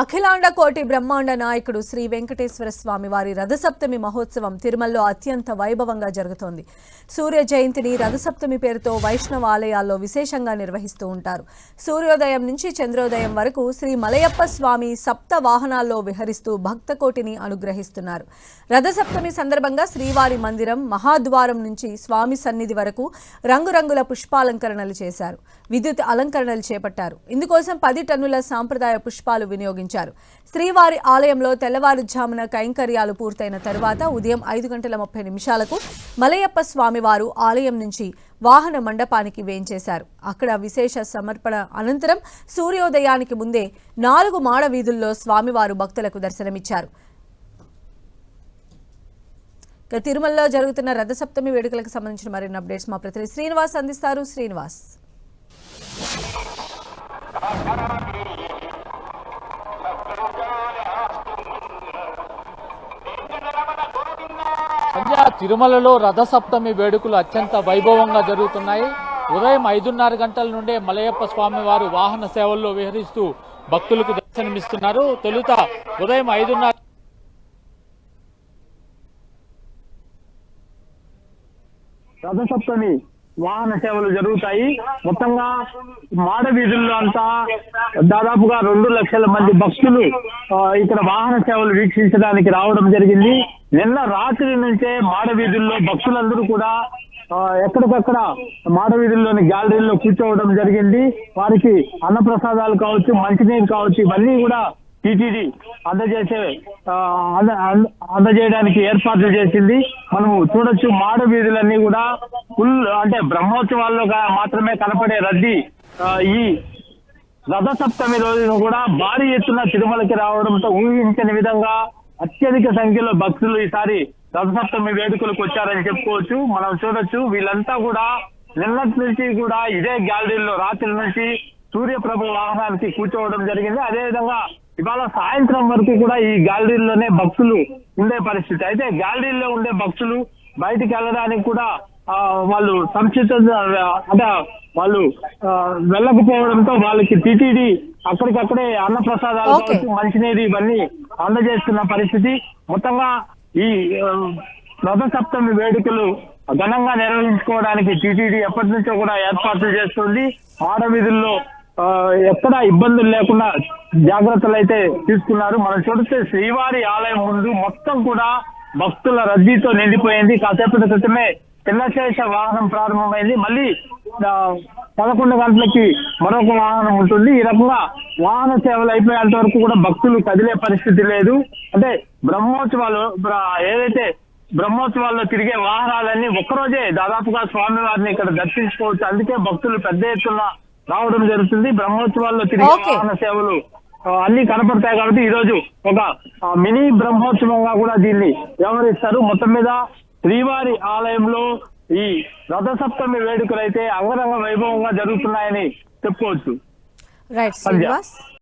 అఖిలాండ కోటి బ్రహ్మాండ నాయకుడు శ్రీ వెంకటేశ్వర స్వామి వారి రథసప్తమి మహోత్సవం తిరుమలలో అత్యంత వైభవంగా జరుగుతోంది. సూర్య జయంతిని రథసప్తమి పేరుతో వైష్ణవ ఆలయాల్లో విశేషంగా నిర్వహిస్తూ ఉంటారు. సూర్యోదయం నుంచి చంద్రోదయం వరకు శ్రీ మలయప్ప స్వామి సప్త వాహనాల్లో విహరిస్తూ భక్త కోటిని అనుగ్రహిస్తున్నారు. రథసప్తమి సందర్భంగా శ్రీవారి మందిరం మహాద్వారం నుంచి స్వామి సన్నిధి వరకు రంగురంగుల పుష్పాలంకరణలు చేశారు. విద్యుత్ అలంకరణలు చేపట్టారు. ఇందుకోసం పది టన్నుల సాంప్రదాయ పుష్పాలు వినియోగించారు. శ్రీవారి ఆలయంలో తెల్లవారుజామున కైంకర్యాలు పూర్తయిన తరువాత ఉదయం ఐదు గంటల ముప్పై నిమిషాలకు మలయప్ప స్వామివారు ఆలయం నుంచి వాహన మండపానికి వేంచేశారు అక్కడ విశేష సమర్పణ అనంతరం సూర్యోదయానికి ముందే నాలుగు మాడ వీధుల్లో స్వామివారు భక్తులకు దర్శనమిచ్చారు. తిరుమలలో జరుగుతున్న రథసప్తమి వేడుకలకు సంబంధించిన మరిన్ని అప్డేట్స్ మా ప్రతినిధి శ్రీనివాస్ అందిస్తారు. శ్రీనివాస్. తిరుమలలో రథసప్తమి వేడుకలు అత్యంత వైభవంగా జరుగుతున్నాయి. ఉదయం ఐదున్నర గంటల నుండే మలయప్ప స్వామి వారు వాహన సేవల్లో విహరిస్తూ భక్తులకు దర్శనమిస్తున్నారు. తొలుత ఉదయం ఐదున్నర రథసప్తమి వాహన సేవలు జరుగుతాయి. మొత్తంగా మాడ వీధుల్లో అంతా దాదాపుగా రెండు లక్షల మంది భక్తులు ఇక్కడ వాహన సేవలు వీక్షించడానికి రావడం జరిగింది. నిన్న రాత్రి నుంచే మాడవీధుల్లో భక్తులందరూ కూడా ఆ, ఎక్కడికక్కడ మాడవీధుల్లోని గ్యాలరీలో గ్యాలరీల్లో కూర్చోవడం జరిగింది. వారికి అన్నప్రసాదాలు కావచ్చు మంచినీరు కావచ్చు ఇవన్నీ కూడా టీటీడీ అందజేసే ఆ, అంద- అంద- అందజేయడానికి ఏర్పాట్లు చేసింది. మనము చూడొచ్చు మాడవీధులన్నీ కూడా ఫుల్ అంటే బ్రహ్మోత్సవాల్లో మాత్రమే కనపడే రద్దీ ఈ ఈ రథసప్తమి రోజున కూడా భారీ ఎత్తున తిరుమలకి రావడంతో ఊహించని విధంగా అత్యధిక సంఖ్యలో భక్తులు ఈసారి రథసప్తమి వేడుకలకు వచ్చారని చెప్పుకోవచ్చు. మనం చూడొచ్చు వీళ్ళంతా కూడా నిన్నటి నుంచి కూడా ఇదే గ్యాలరీలో రాత్రి నుంచి సూర్యప్రభ వాహనానికి కూర్చోవడం జరిగింది. అదే విధంగా ఇవాళ సాయంత్రం వరకు కూడా ఈ గ్యాలరీలోనే భక్తులు ఉండే పరిస్థితి. అయితే గ్యాలరీలో ఉండే భక్తులు బయటికి వెళ్ళడానికి కూడా ఆ, వాళ్ళు సంక్షిప్త అంటే వాళ్ళు వెళ్ళకపోవడంతో వాళ్ళకి టిటిడి అక్కడికక్కడే అన్నప్రసాదాలు మంచినీరు ఇవన్నీ అందజేస్తున్న పరిస్థితి మొత్తంగా ఈ రథసప్తమి వేడుకలు ఘనంగా నిర్వహించుకోవడానికి టీటీడీ ఎప్పటి నుంచో కూడా ఏర్పాట్లు చేస్తుంది. ఆడవీధుల్లో ఎక్కడ ఆ, ఎక్కడా ఇబ్బందులు లేకుండా జాగ్రత్తలు అయితే తీసుకున్నారు. మనం చూస్తే శ్రీవారి ఆలయం ముందు మొత్తం కూడా భక్తుల రద్దీతో నిండిపోయింది. కాసేపటి క్రితమే చిన్నశేష వాహనం ప్రారంభమైంది. మళ్ళీ పదకొండు గంటలకి మరొక వాహనం ఉంటుంది. ఈ రకంగా వాహన సేవలు అయిపోయేంత వరకు కూడా భక్తులు కదిలే పరిస్థితి లేదు. అంటే బ్రహ్మోత్సవాలు బ్ర- ఏదైతే బ్రహ్మోత్సవాల్లో తిరిగే వాహనాలన్నీ ఒక్కరోజే దాదాపుగా స్వామివారిని ఇక్కడ దర్శించుకోవచ్చు. అందుకే భక్తులు పెద్ద ఎత్తున రావడం జరుగుతుంది. బ్రహ్మోత్సవాల్లో తిరిగే. వాహన సేవలు అన్ని కనపడతాయి కాబట్టి ఈ రోజు ఒక మినీ బ్రహ్మోత్సవంగా కూడా దీన్ని వ్యవహరిస్తారు. మొత్తం మీద శ్రీవారి ఆలయంలో ఈ రథసప్తమి వేడుకలు అయితే అంగరంగ వైభవంగా జరుగుతున్నాయని చెప్పుకోవచ్చు రైట్ సంధ్య. శ్రీనివాస్